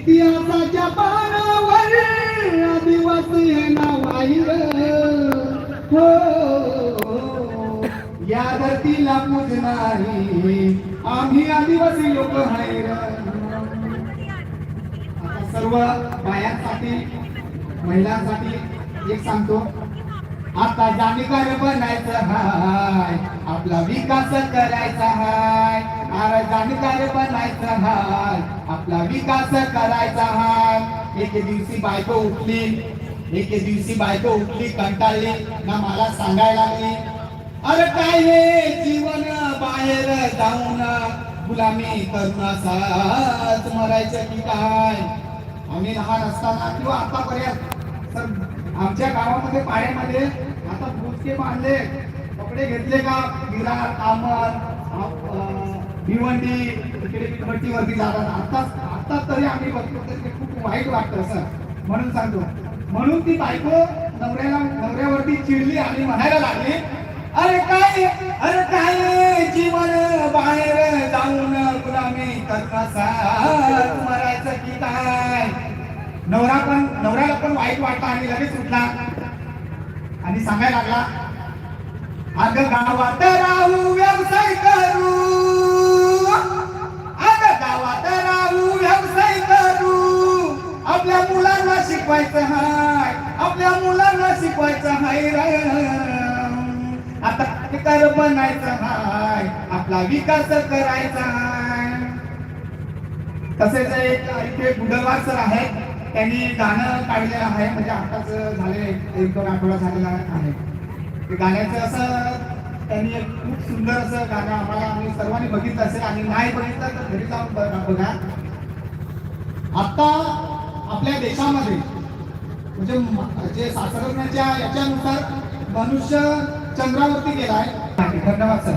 इतिहासाच्या पानावर आदिवासी नाव हो. या धरतीला पूजणारी आम्ही आदिवासी लोक हायर आता सर्व बायांसाठी महिलांसाठी एक सांगतो. आता जाणीकार बनायचं हाय. आपला विकास करायचा हाय. अरे जाणकार हाय आपला विकास करायचा हाय एके दिवशी बायको उठली एके दिवसी बायको उठली कंटाळली ना मला सांगायला लागली अरे काय हे जीवन बाहेर जाऊन गुलामी करून असाच मरायचं की काय आम्ही लहान असताना किंवा आतापर्यंत सर आमच्या गावामध्ये पाण्यामध्ये आता बुचके बांधले कपडे घेतले का विरार कामर भिवंडी इकडे भट्टीवरती जातात आत्ताच आत्ताच तरी आम्ही बघतो तर ते खूप वाईट वाटतं सर. म्हणून सांगतो. म्हणून ती बायको नवऱ्याला नवऱ्यावरती चिडली आणि म्हणायला लागली अरे काय? अरे काय जीवन बाहेर जाऊन गुलामी करण्याचा मरायचं की काय? नवरा पण नवऱ्याला पण वाईट वाटतं आणि लगेच उठला. आणि सांगायला लागला अग गावात राहू व्यवसाय करू. गावात राहू व्यवसाय करू. आपल्या मुलांना शिकवायचं हाय आपल्या मुलांना शिकवायचं हाय आता कर बनायचं हाय आपला विकास करायचा हाय. तसेच एक इथे गुडलवार सर आहेत त्यांनी गाणं काढलेलं आहे. म्हणजे आताच झाले एक दोन आठवडा झालेला आहे. गाण्याचं असं त्यांनी एक खूप सुंदर असं गाणं आम्हाला आम्ही सर्वांनी बघितलं असेल. आणि नाही बघितलं तर घरी जाऊन बघा. आता आपल्या देशामध्ये म्हणजे जे शास्त्रज्ञाच्या याच्यानुसार मनुष्य चंद्रावरती गेलाय. धन्यवाद सर.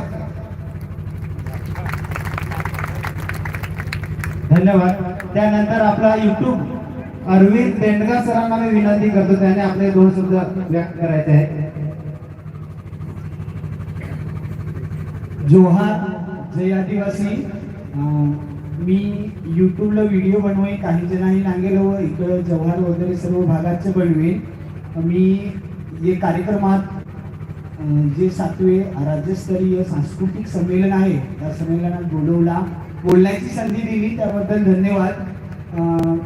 धन्यवाद. त्यानंतर आपला युट्यूब अरविंद तेंडगा सरांना मी विनंती करतो. त्याने आपले दोन शब्द व्यक्त करायचे आहेत. जोहार जय आदिवासी. मी यूट्यूबला व्हिडिओ बनवेन काही जणांनी सांगेलो इकडं जव्हार वगैरे सर्व भागाचे बनवेन. मी जे कार्यक्रमात जे सातवे राज्यस्तरीय सांस्कृतिक संमेलन आहे त्या संमेलनात बोलवला. बोलण्याची संधी दिली त्याबद्दल धन्यवाद.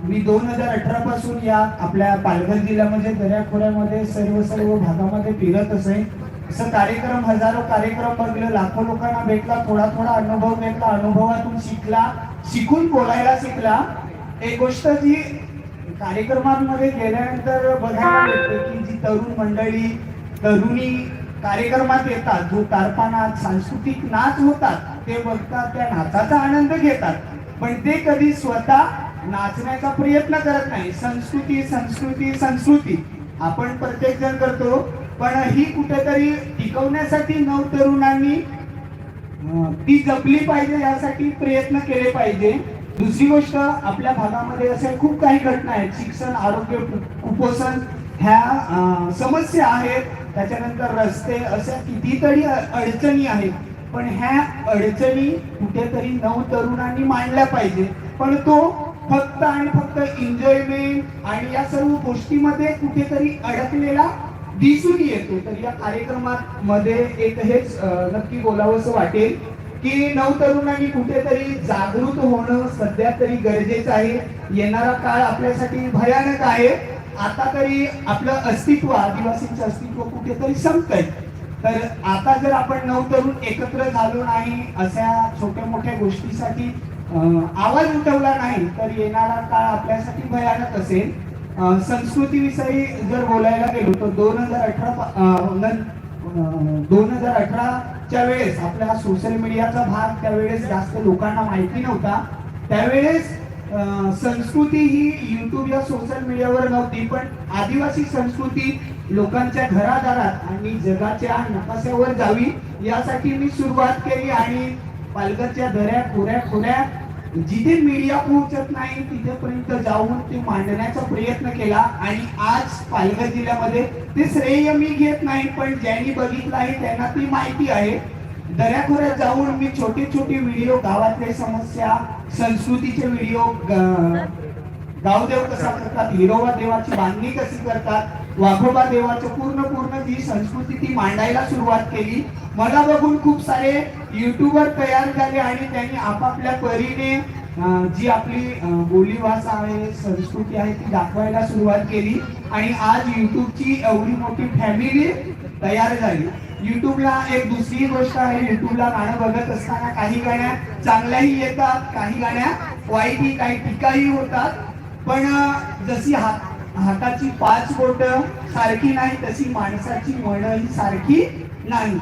मी दोन हजार अठरा पासून या आपल्या पालघर जिल्ह्यामध्ये दर्याखोऱ्यामध्ये सर्व सर्व भागामध्ये फिरत असे असं कार्यक्रम हजारो कार्यक्रम बघले लाखो लोकांना भेटला थोडा थोडा अनुभव घेतला अनुभवातून शिकला शिकून बोलायला शिकला. एक गोष्ट जी कार्यक्रमांमध्ये गेल्यानंतर बघायला भेटते की जी तरुण मंडळी तरुणी कार्यक्रमात येतात जो तारपानात सांस्कृतिक नाच होतात ते बघतात त्या नाचाचा आनंद घेतात. पण ते कधी स्वतः नाचण्याचा प्रयत्न करत नाही. संस्कृती संस्कृती संस्कृती. आपण प्रत्येक जण करतो पण ही कुठेतरी टिकवण्यासाठी नवतरुणांनी ती जपली पाहिजे यासाठी प्रयत्न केले पाहिजे. दुसरी गोष्ट आपल्या भागामध्ये असे खूप काही घटना आहेत. शिक्षण आरोग्य कुपोषण ह्या समस्या आहेत. त्याच्यानंतर रस्ते अशा कितीतरी अडचणी आहेत. पण ह्या अडचणी कुठेतरी नवतरुणांनी मांडल्या पाहिजे. पण तो फक्त आणि फक्त एन्जॉयमेंट आणि या सर्व गोष्टीमध्ये कुठेतरी अडकलेला दिसून येतो. तर या कार्यक्रमात मध्ये एक हेच नक्की बोलावंसं वाटेल की नवतरुणांनी कुठेतरी जागृत होणं सध्या तरी गरजेचं आहे. येणारा काळ आपल्यासाठी भयानक आहे. आता तरी आपलं अस्तित्व आदिवासींचं अस्तित्व कुठेतरी संपतंय. तर आता जर आपण नवतरुण एकत्र झालो नाही अशा छोट्या मोठ्या गोष्टीसाठी आवाज उठवला नाही तर येणारा काळ आपल्यासाठी भयानक असेल. संस्कृतीविषयी जर बोलायला गेलो तर दोन हजार अठरा दोन हजार अठराच्या वेळेस आपल्या सोशल मीडियाचा भाग त्यावेळेस जास्त लोकांना माहिती नव्हता. त्यावेळेस संस्कृती ही युट्यूब या सोशल मीडियावर नव्हती पण आदिवासी संस्कृती लोकांच्या घरादारात आणि जगाच्या नकाशावर जावी यासाठी मी सुरुवात केली आणि पालघरच्या दऱ्या खोऱ्या खोऱ्या जिथे मीडिया पोहोचत नाही तिथेपर्यंत जाऊन ते मांडण्याचा प्रयत्न केला. आणि आज पालघर जिल्ह्यामध्ये ते श्रेय मी घेत नाही पण ज्यांनी बघितलं आहे त्यांना ती माहिती आहे. दऱ्याखोऱ्यात जाऊन मी छोटे छोटे व्हिडिओ गावातले समस्या संस्कृतीचे व्हिडिओ गावदेव कसा करतात? हिरोबा देवाची बांधणी कशी करतात? वाघोबा देवाचं पूर्ण पूर्ण जी संस्कृती ती मांडायला सुरुवात केली. मला बघून खूप सारे युट्यूबर तयार झाले आणि त्यांनी आपापल्या परीने जी आपली बोलीभाषा आहे संस्कृती आहे ती दाखवायला सुरुवात केली. आणि आज युट्यूबची एवढी मोठी फॅमिली तयार झाली. युट्यूबला एक दुसरी गोष्ट आहे युट्यूबला गाणं बघत असताना काही गाण्या चांगल्याही येतात काही गाण्या वाईटही काही टीकाही होतात. पण जशी हात हाताची पाच बोट सारखी नाही तशी माणसाची मन ही सारखी नाही.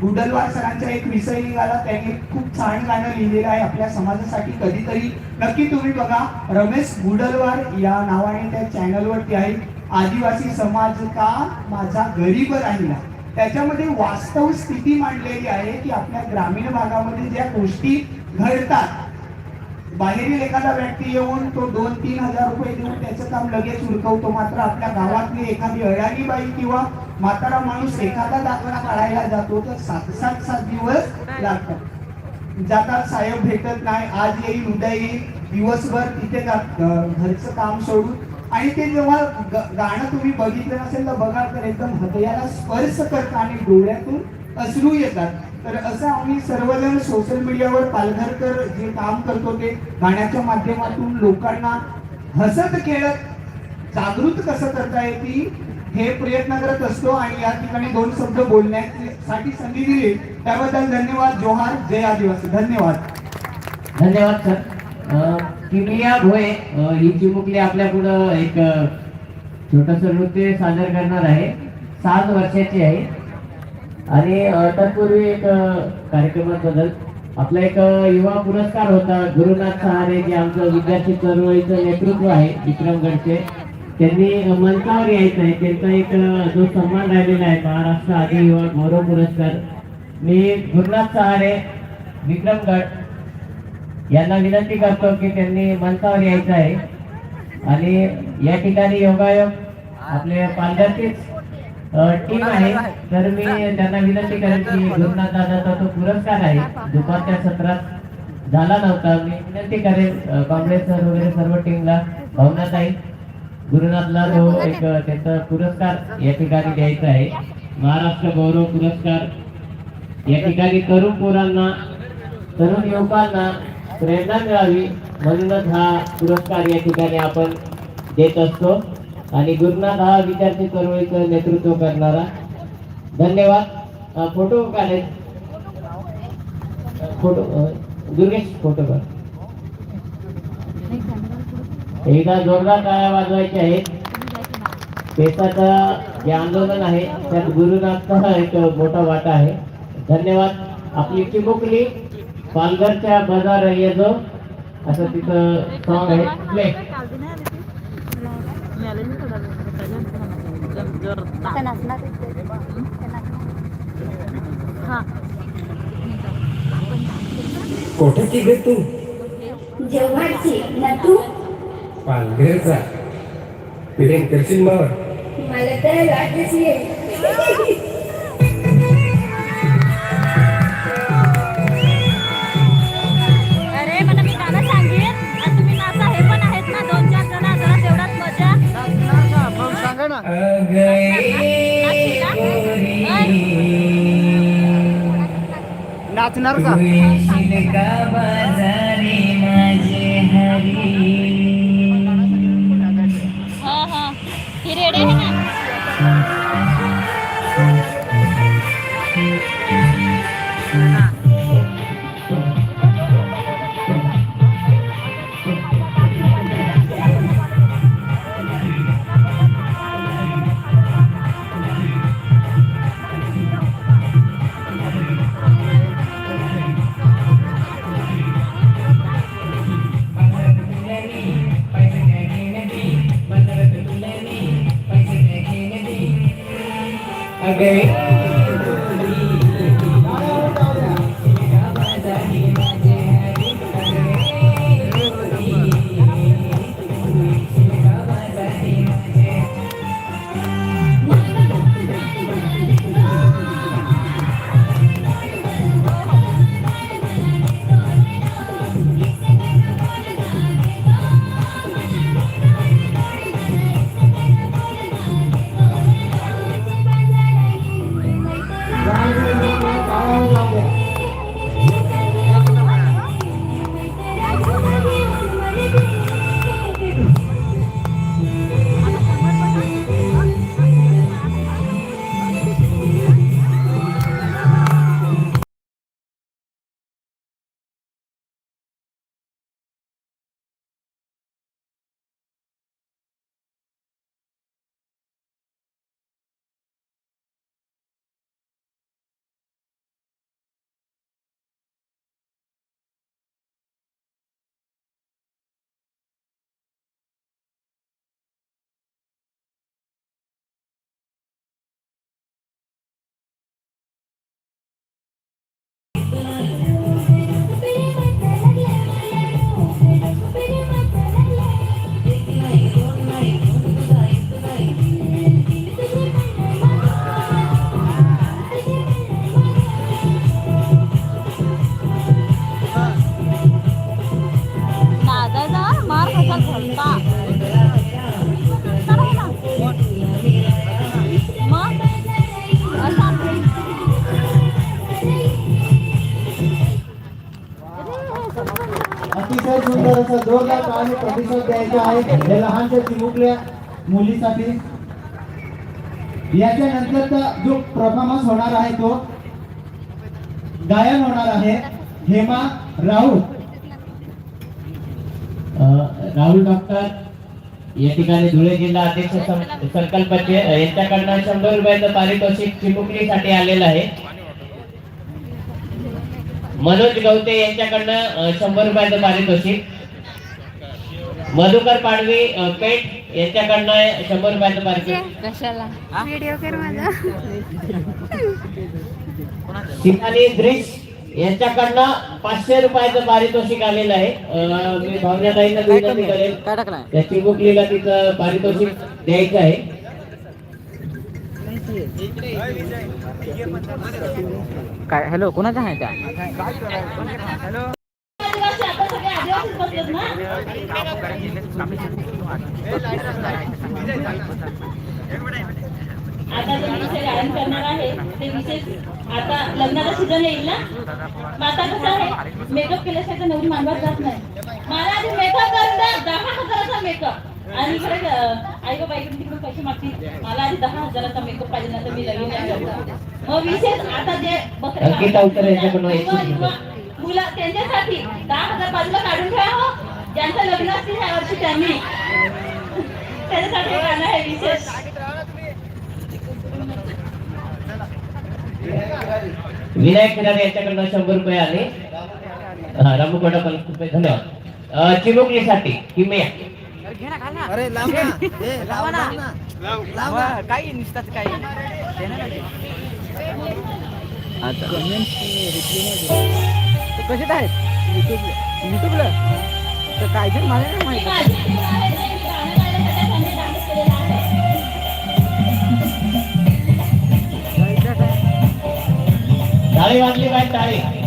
गुडलवार सरांचा एक विषय निघाला त्यांनी खूप छान गाणं लिहिलेलं आहे आपल्या समाजासाठी कधीतरी. नक्की तुम्ही बघा रमेश गुडलवार या नावाने त्या चॅनलवरती आहे. आदिवासी समाज का माझा गरीब राहिला? त्याच्यामध्ये वास्तव स्थिती मांडलेली आहे की आपल्या ग्रामीण भागामध्ये ज्या गोष्टी घडतात बाहेरील एखादा व्यक्ती येऊन तो दोन तीन हजार रुपये देऊन त्याचं काम लगेच उरकवतो. मात्र आपल्या गावातली एखादी अडाणी बाई किंवा म्हातारा माणूस एखादा दाखला काढायला जातो तर सात सात सात दिवस लागतात. जातात साहेब भेटत नाही आज येईल उद्या येईल दिवसभर तिथे घरचं काम सोडून. आणि ते जेव्हा गाणं तुम्ही बघितलं नसेल तर बघा तर एकदम हृदयाला स्पर्श करतं आणि डोळ्यातून अश्रू येतात. तर असं आम्ही सर्वजण सोशल मीडियावर पालघरकर जे काम करतो ते गाण्याच्या माध्यमातून लोकांना हसत खेळत जागृत कसं करता येतील हे प्रयत्न करत असतो आणि या ठिकाणी दोन शब्द बोलण्यासाठी संधी दिली. त्याबद्दल धन्यवाद जोहार जय आदिवासी. धन्यवाद. धन्यवाद सर. किमिया भोये ही चिमुकली आपल्या पुढं एक छोटस नृत्य सादर करणार आहे. सात वर्षाची आहे. आणि तत्पूर्वी एक कार्यक्रमाबद्दल आपला एक युवा पुरस्कार होता गुरुनाथ सहारे जे आमचं विद्यार्थी चळवळीचं नेतृत्व आहे विक्रमगडचे. त्यांनी मंचावर यायचं आहे. त्यांचा एक जो सन्मान राहिलेला आहे महाराष्ट्र आदी युवा गौरव पुरस्कार. मी गुरुनाथ सहारे विक्रमगड यांना विनंती करतो की त्यांनी मंचावर यायचं आहे. आणि या ठिकाणी योगायोग आपले पालघरचेच टीम आहे. तर मी त्यांना विनंती करेन की गुरुनाथ दादाचा तो पुरस्कार आहे. दुपारच्या सत्रात झाला नव्हता. मी विनंती करेन काँग्रेस सर वगैरे सर्व टीमला भावनाताई गुरुनाथला जो एक त्यांचा पुरस्कार या ठिकाणी द्यायचा आहे. महाराष्ट्र गौरव पुरस्कार या ठिकाणी तरुण पोरांना तरुण युवकांना प्रेरणा मिळावी म्हणूनच हा पुरस्कार या ठिकाणी आपण देत असतो. आणि गुरुनाथ हा विद्यार्थी चळवळीचं नेतृत्व करणारा. धन्यवाद. फोटो काढेल फोटो दुर्गेश फोटो काढ. एकदा जोरदार टाळ्या वाजवायच्या आहेत. पेसाचं जे आंदोलन आहे त्यात गुरुनाथचा एक मोठा वाटा आहे. धन्यवाद. आपली चिमुकली पालघरच्या बाजार येजो असं तिथं सॉंग आहे. प्ले कोठ्याची गे तू? जेव्हाची ना तू? पालघरचा प्रेम करशील मावर मला तर वाटच येईल नाचणार का? Hungary. प्रतिसाद द्यायचा आहे. हे लहानशा चिमुकल्या मुलीसाठी. याच्या नंतरचा जो परफॉर्मन्स होणार आहे तो गायन होणार आहे हेमा राऊत राहुल डॉक्टर या ठिकाणी धुळे जिल्हा अध्यक्ष सं- संकल्पचे यांच्याकडनं शंभर रुपयाचं पारितोषिक चिमुकलीसाठी आलेलं आहे. मनोज गवते यांच्याकडनं शंभर रुपयाचं पारितोषिक. मधुकर पाडवी पेठ यांच्याकडनं शंभर रुपयाचं पारितोषिक. कशाला? व्हिडिओ कर माझा. ठिकाणी द्रिश यांच्याकडनं पाचशे रुपयाचं पारितोषिक आलेलं आहे. मी भावनाताईंना विनंती करेल त्या चिमुकलीला तिचं पारितोषिक द्यायचं आहे. काय? हॅलो कोणाचा आहे त्या? आदिवासी आता जो विषय गायन करणार आहे ते विशेष आता लग्नाचा सीझन येईल ना? मग आता कसं आहे? मेकअप केल्याशिवाय तर नवरी मानवाच जात नाही. मला आधी मेकअप करून द्या दहा हजाराचा मेकअप आणि इकडे आई बाबा इकडे तिकडे पैसे मागतील. मला आधी दहा हजाराचा मेकअप पाहिजे ना तर मी करणार मग विशेष आता जे बकरे मुलं त्यांच्यासाठी दहा हजार बाजूला काढून ठेवा हो. ज्यांचं लग्न असतील ह्या वर्षी त्यांनी. त्याच्यासाठी गाणं आहे विशेष. विनायक खिलारे यांच्याकडनं शंभर रुपये आले. हा रामकोटा पन्नास रुपये धन्यवाद. चिमुकलीसाठी किमया. अरे लाव ना. लाव ना. काही नुसताच काही. आता कसे आहेत? युट्यूबला युट्यूबला तर काय ते मला नाही माहिती माझी वाजली काय ना,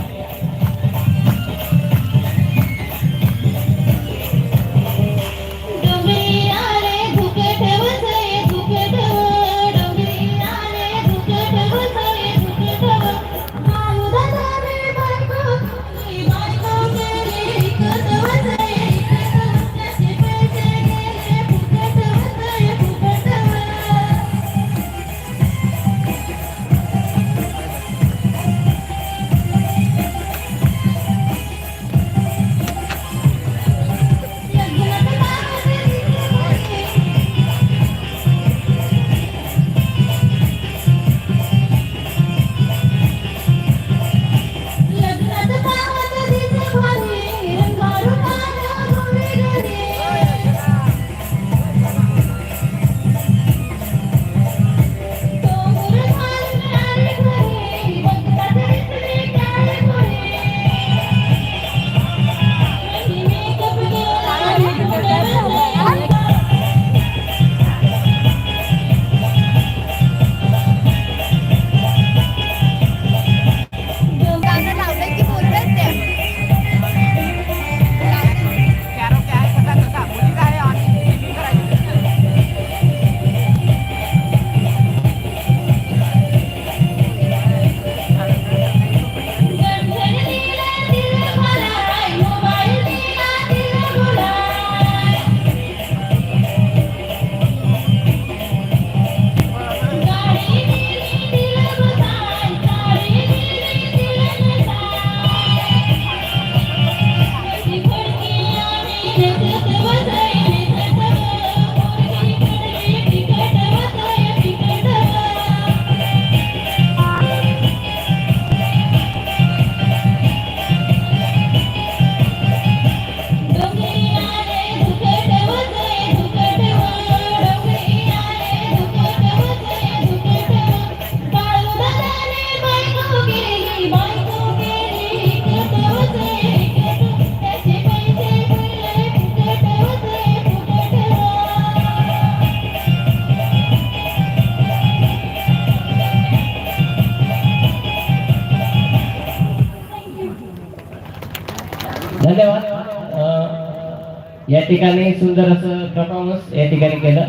ठिकाणी सुंदर असं परफॉर्मन्स या ठिकाणी केलं.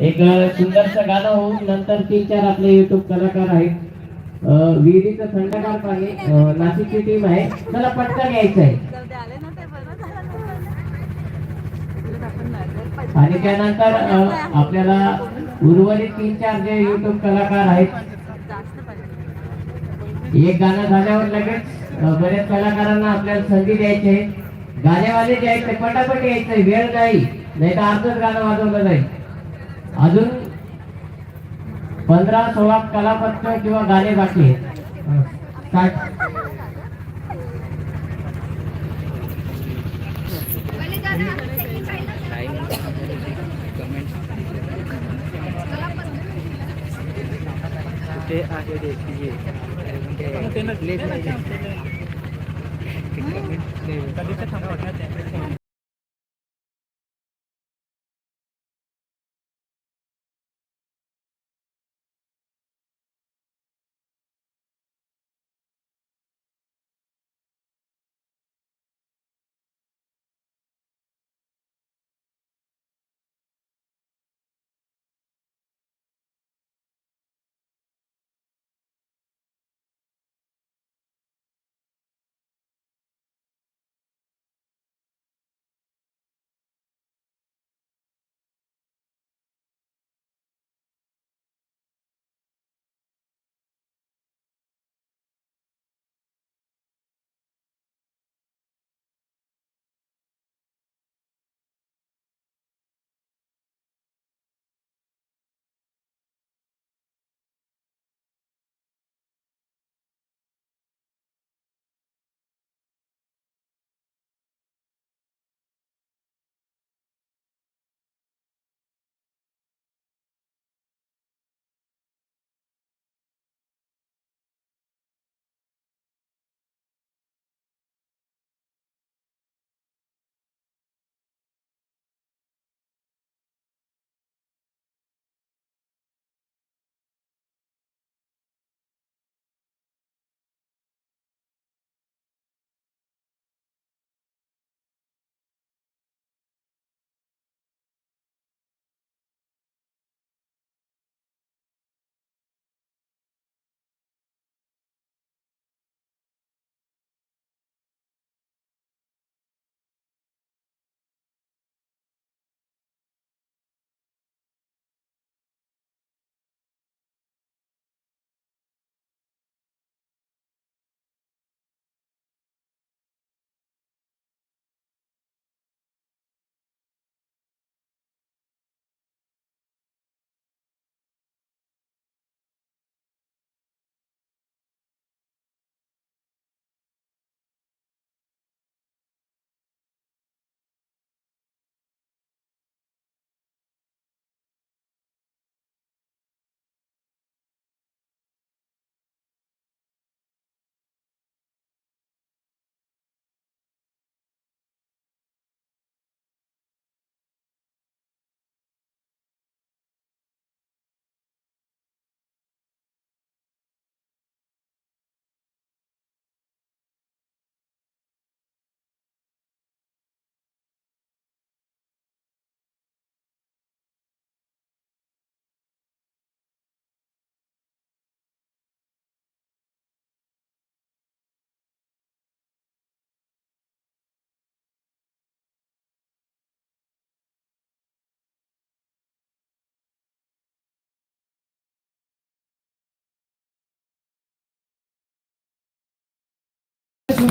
एक अ, सुंदरसं गाणं होऊन नंतर तीन चार आपले युट्यूब कलाकार आहेत. विहिरीचं थंडगार पाणी नाशिकची टीम आहे. त्याला पटकन यायचं आहे. आणि त्यानंतर आपल्याला उर्वरित तीन चार जे युट्यूब कलाकार आहेत एक गाणं झाल्यावर लगेच बऱ्याच कलाकारांना आपल्याला संधी द्यायची आहे. गाण्यावाले जे आहेत ते पटापट यायचंय वेळ नाही नाही तर अर्धच गाणं वाजवलं जाईल अजून पंधरा सोळा कलापत्र किंवा गाणे बाकी आहेत. स्टार्ट ते आहे ते?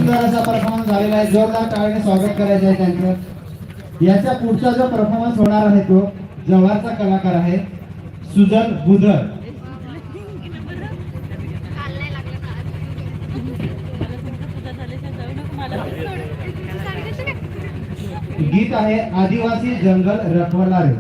सुंदर असा परफॉर्मन्स झालेला आहे. जोरदार टाळ्याने स्वागत करायचं आहे त्यांचं. याचा पुढचा जो परफॉर्मन्स होणार आहे तो जव्हारचा कलाकार आहे सुजन बुधर. गीत आहे आदिवासी जंगल रखवणारे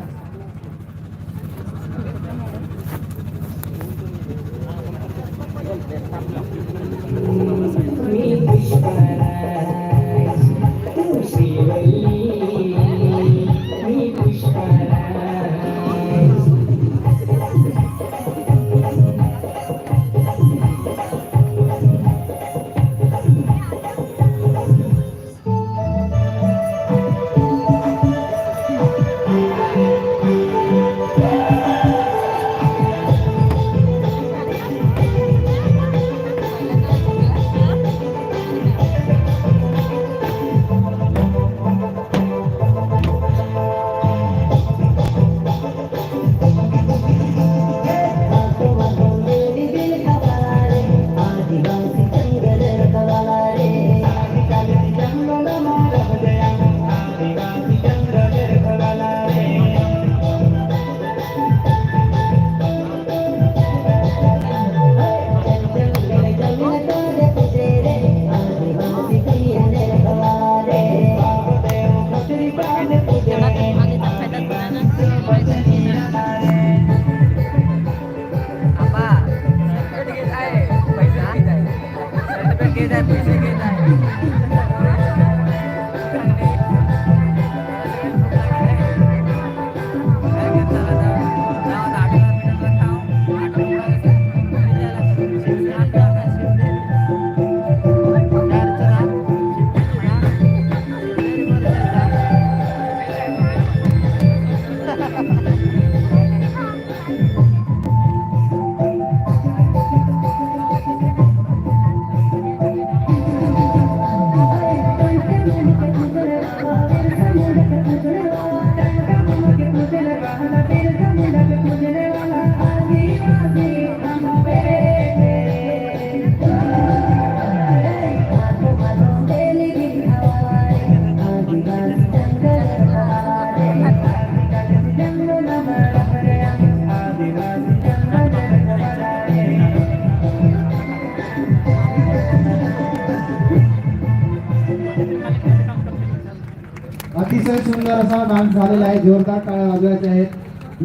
अतिशय सुंदर असा डान्स झालेला आहे जोरदार टाळ्या वाजवायचे आहेत.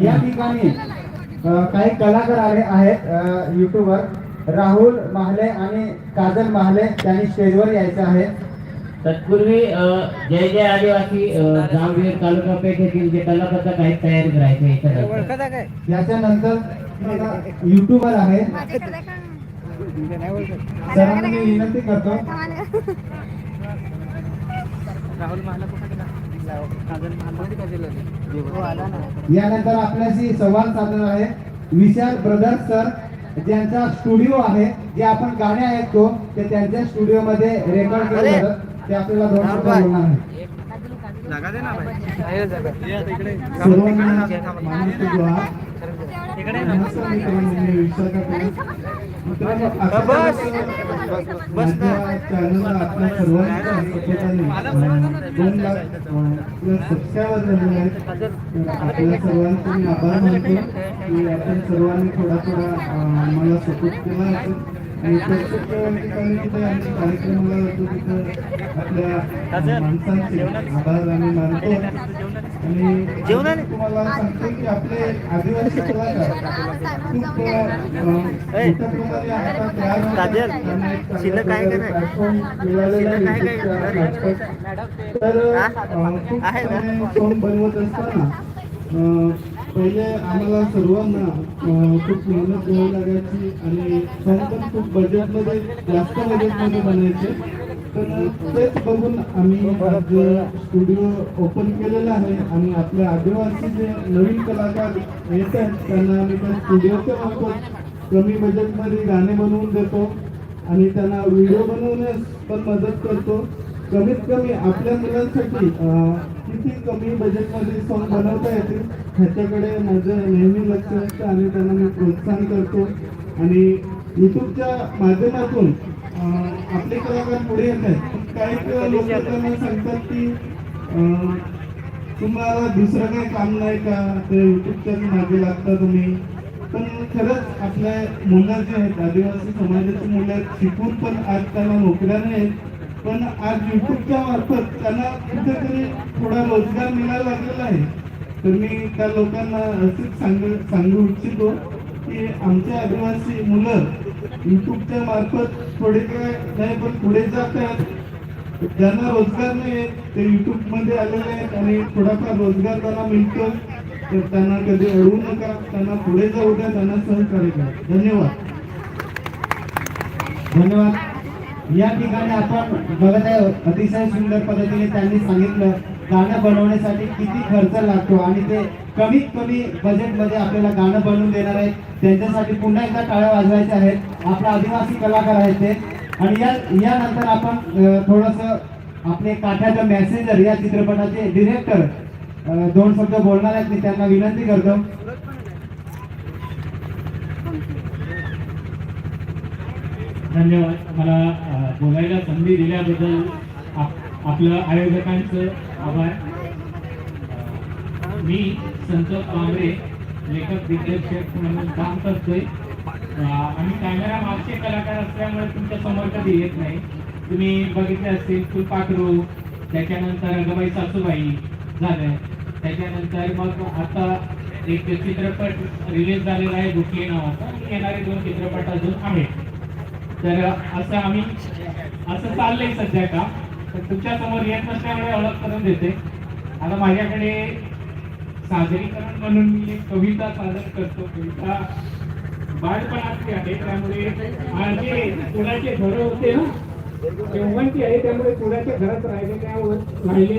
या ठिकाणी काही कलाकार आले आहेत युट्यूबर राहुल महाले आणि काजल महाले त्यांनी स्टेजवर यायचं आहे. तत्पूर्वी जय जय आदिवासी जामवीर तालुका पेठ येथील जे कलापथक आहेत तयारी करायचे याच्यानंतर युट्यूबर आहे. सरांना मी विनंती करतो. राहुल महाला यानंतर आपल्याशी संवाद साधणार आहे विशाल ब्रदर्स सर ज्यांचा स्टुडिओ आहे जे आपण गाणे ऐकतो ते त्यांच्या स्टुडिओ मध्ये रेकॉर्ड केले! जातात ते आपल्याला दोन. बोलणार आहे जागा दे ना इकडे सर्वांना बस. बस चॅनलला आपल्या सर्वांच्या सपोर्टाने दोन लाख सबस्क्रायबर झालेले आहेत आपल्या सर्वांचे मी आभार मानतो की आपण सर्वांनी थोडा थोडा मला सपोर्ट केला असेल प्रत्येक ठिकाणी तिथे आम्ही कार्यक्रमाला जातो तिथे आपल्या माणसांचे आभार आम्ही मानतो आणि? तुम्हाला सांगतो की आपले आदिवासी कलाकार खूप मोठ्या प्रमाणे मिळालेला. तर खूप? सारे song बनवत असताना अं, पहिले आम्हाला सर्वांना खूप मेहनत घ्यावी लागायची आणि सॉंग पण खूप बजेटमध्ये जास्त बजेटमध्ये बनायचे. तर तेच बघून आम्ही आज स्टुडिओ ओपन केलेला आहे आणि आपल्या आदिवासी जे नवीन कलाकार येत आहेत त्यांना आम्ही त्या स्टुडिओच्या मार्फत कमी बजेटमध्ये गाणे बनवून देतो आणि त्यांना व्हिडिओ बनवण्यास पण मदत करतो. कमीत कमी आपल्या मुलांसाठी किती कमी बजेटमध्ये सॉन्ग बनवता येतील ह्याच्याकडे माझं नेहमी लक्ष असतं आणि त्यांना मी प्रोत्साहन करतो. आणि युट्यूबच्या माध्यमातून आपले कलाकार पुढे येत आहेत. काही लोक त्यांना सांगतात की तुम्हाला दुसरं काही काम नाही का? ते युट्यूबच्या मागे लागता तुम्ही. पण खरंच आपल्या मुलं जे आहेत आदिवासी समाजाची मुलं आहेत, शिकून पण आज त्यांना नोकऱ्या नाहीत. पण आज युट्यूबच्या मार्फत त्यांना कुठेतरी थोडा रोजगार मिळायला लागलेला आहे. तर मी त्या लोकांना असेच सांग सांगू इच्छितो की आमचे आदिवासी मुलं युट्यूबच्या मार्फत थोडे काय नाही पण पुढे जातात. ज्यांना रोजगार नाही ते युट्यूबमध्ये आलेले आहेत आणि थोडाफार रोजगार त्यांना मिळतो तर त्यांना कधी अडवू नका त्यांना पुढे जाऊ द्या त्यांना सहकार्य करा. धन्यवाद. धन्यवाद. या ठिकाणी आपण बघत आहे अतिशय सुंदर पद्धतीने त्यांनी सांगितलं. गाणं बनवण्यासाठी किती खर्च लागतो आणि ते कमीत कमी बजेटमध्ये आपल्याला गाणं बनवून देणार आहेत. त्यांच्यासाठी पुन्हा एकदा टाळ्या वाजवायच्या आहेत. आपला आदिवासी कलाकार आहेत ते. आणि या यानंतर आपण थोडस थोडंसं आपले काठ्याचं मॅसेंजर या चित्रपटाचे डिरेक्टर दोन शब्द बोलणार आहेत. मी त्यांना विनंती करतो. धन्यवाद. मला बोलायला संधी दिल्याबद्दल आप- आपलं आयोजकांचं आभार मी संतोष कांबरे लेखक दिग्दर्शक म्हणून काम करतोय. आणि आम्ही कॅमेरा मागचे कलाकार असल्यामुळे तुमच्यासमोर कधी येत नाही. तुम्ही बघितले असतील फुलपाखरू त्याच्यानंतर गबाई सासूबाई झालं. त्याच्यानंतर मग आता एक चित्रपट रिलीज झालेला आहे गुटली नावाचा. आणि येणारे दोन चित्रपट अजून आहेत. तर असं आम्ही असं चाललंय सध्या का तर तुमच्यासमोर येत नसल्यामुळे ओळख करून देते. आता माझ्याकडे सादरीकरण म्हणून मी एक कविता सादर करतो. कविता बाळपणातली आहे. त्यामुळे माझे कुणाचे घर होते ना? जेवणची आहे. त्यामुळे कुणाच्या घरात राहिलेल्या राहिलेले